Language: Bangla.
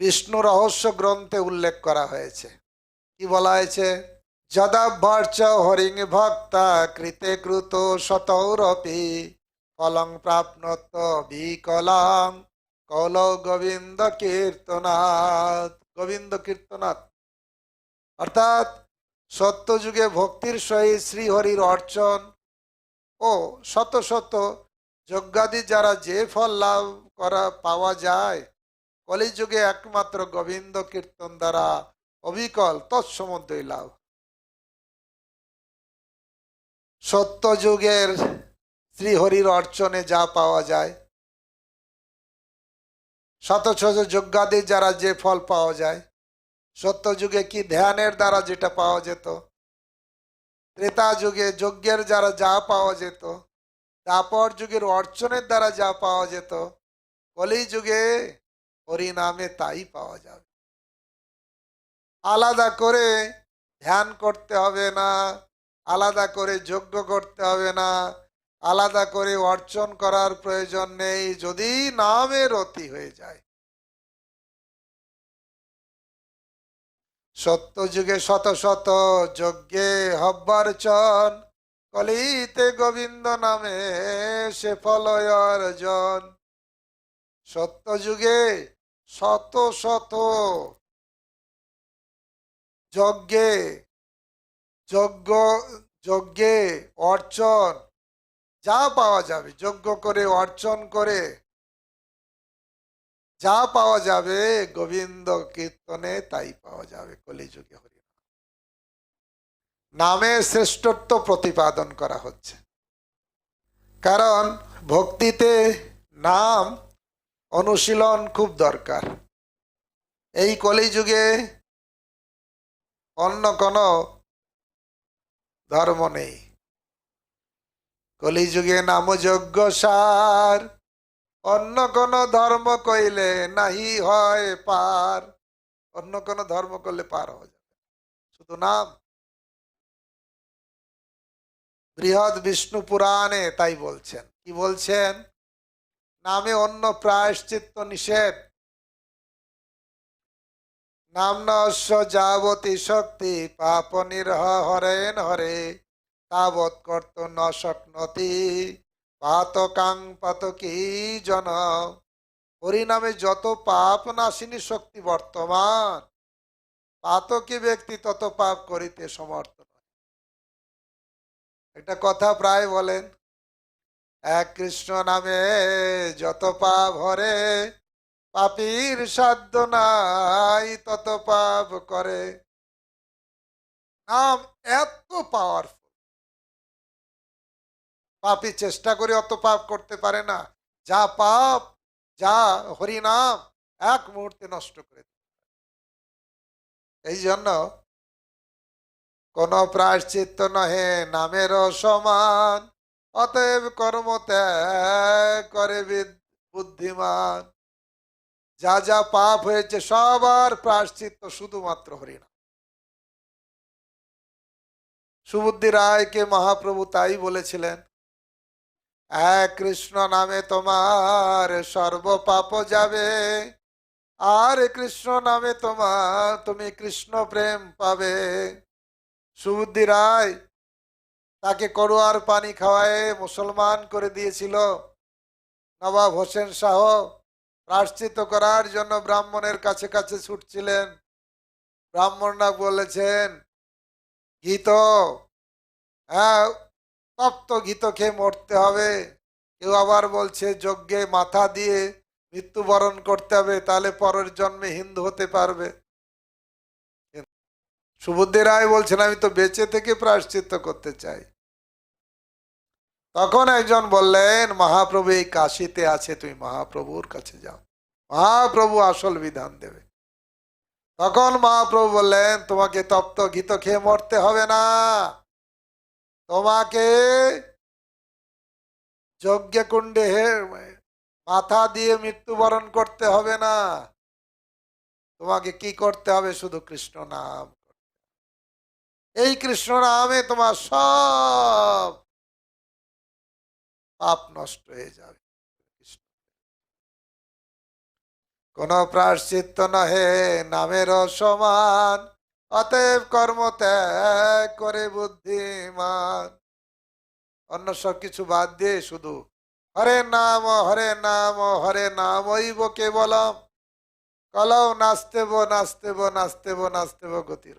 বিষ্ণু রহস্য গ্রন্থে উল্লেখ করা হয়েছে। কি বলা হয়েছে? যদাভ্যর্চ হরিং ভক্তা কৃতে কৃত শতৌরপি, ফলং প্রাপ্নত বিকলাং কল গোবিন্দ কীর্তনাথ গোবিন্দ কীর্তনাথ অর্থাৎ সত্যযুগে ভক্তির সহিত শ্রীহরির অর্চন ও শত শত যজ্ঞাদি যারা যে ফল লাভ করা পাওয়া যায় কলিযুগে একমাত্র গোবিন্দ কীর্তন দ্বারা অবিকল তৎসমুদ্রই লাভ। সত্যযুগের শ্রীহরির অর্চনে যা পাওয়া যায় শত শত যজ্ঞাদি যারা যে ফল পাওয়া যায়, সত্যযুগে কি ধ্যানের দ্বারা যেটা পাওয়া যেত ত্রেতা যুগে যজ্ঞের দ্বারা যা পাওয়া যেত, তারপর যুগের অর্চনের দ্বারা যা পাওয়া যেত কলি যুগে হরিনামে তাই পাওয়া যাবে। আলাদা করে ধ্যান করতে হবে না, আলাদা করে যজ্ঞ করতে হবে না, আলাদা করে অর্চন করার প্রয়োজন নেই, যদি নামের অতি হয়ে যায়। সত্য যুগে শত শত যজ্ঞে হব্বার্চন, কলিতে গোবিন্দ নামে সে ফলয় অর্জন। সত্য যুগে শত শত যজ্ঞে, যজ্ঞ, যজ্ঞে অর্চন, যা পাওয়া যাবে, যজ্ঞ করে, অর্চন করে, যা পাওয়া যাবে, গোবিন্দ কীর্তনে তাই পাওয়া যাবে, কলিযুগে হরি নামে শ্রেষ্ঠত্ব প্রতিপাদন করা হচ্ছে। কারণ ভক্তিতে নাম অনুশীলন খুব দরকার। এই কলিযুগে অন্য কোনো ধর্ম নেই। কলিযুগে নামযজ্ঞ সার, অন্য কোন ধর্ম কইলে নাহি হয় পার। অন্য কোন ধর্ম করলে পার হয়ে যাবে শুধু নাম। বৃহৎ বিষ্ণু পুরাণে তাই বলছেন। কি বলছেন? নামে অন্য প্রায়শ্চিত্ত নিষেধ। নাম নস্য যাবতী শক্তি পাপ নিরহ হরেন হরে, তাবৎ কর্ত ন শক্নতি পাতকাং পাতকি জন। হরিনামে যত পাপ নাশিনী শক্তি বর্তমান, পাতকী ব্যক্তি তত পাপ করিতে সমর্থ নয়। একটা কথা প্রায় বলেন কৃষ্ণ নামে যত পাপ হরে, পাপীর সাধ্য নাই তত পাপ করে। নাম এত পাওয়ারফুল পাপি চেষ্টা করে অত পাপ করতে পারে না। যা পাপ, যা হরিনাম, এক মুহূর্তে নষ্ট করে এই জন্য কোন প্রায়শ্চিত্ত নহে নামের সমান। অতএব কর্ম ত্যাগ করে বিদ- বুদ্ধিমান। যা যা পাপ হয়েছে সবার প্রায়শ্চিত্ত শুধুমাত্র হরিনাম। সুবুদ্ধি রায়কে মহাপ্রভু তাই বলেছিলেন কৃষ্ণ নামে তোমার সর্ব পাপ যাবে, আর কৃষ্ণ নামে তোমার তুমি কৃষ্ণ প্রেম পাবে। সুবুদ্ধি রায় তাকে করুয়ার পানি খাওয়ায় মুসলমান করে দিয়েছিল। নবাব হোসেন শাহ প্রাশ্চিত করার জন্য ব্রাহ্মণের কাছে কাছে ছুটছিলেন। ব্রাহ্মণরা বলেছেন, গীত হ্যাঁ তপ্ত ঘিত খেয়ে মরতে হবে। কেউ আবার বলছে, যজ্ঞে মাথা দিয়ে মৃত্যুবরণ করতে হবে, তাহলে পরের জন্মে হিন্দু হতে পারবে। সুবুদ্ধি রায় বলছেন, আমি তো বেঁচে থেকে প্রায়শ্চিত্ত করতে চাই। তখন একজন বললেন, মহাপ্রভু, এই কাশিতে আছে, তুমি মহাপ্রভুর কাছে যাও। মহাপ্রভু আসল বিধান দেবে। তখন মহাপ্রভু বললেন, তোমাকে তপ্ত গীত খেয়ে মরতে হবে না। তোমাকে যজ্ঞ কুণ্ডে মাথা দিয়ে মৃত্যুবরণ করতে হবে না। তোমাকে কি করতে হবে? শুধু কৃষ্ণ নাম এই কৃষ্ণ নামে তোমার সব পাপ নষ্ট হয়ে যাবে। কোন প্রাশ্চিত্য নহে, নামের সমান অতএব কর্ম ত্যাগ করে বুদ্ধিমান। অন্য সব কিছু বাদ দিয়ে শুধু হরে নাম হরে নাম হরে নাম ঐব কেবলম। কলৌ নাস্তেব নাস্তেব নাস্তেব নাস্তেব গতির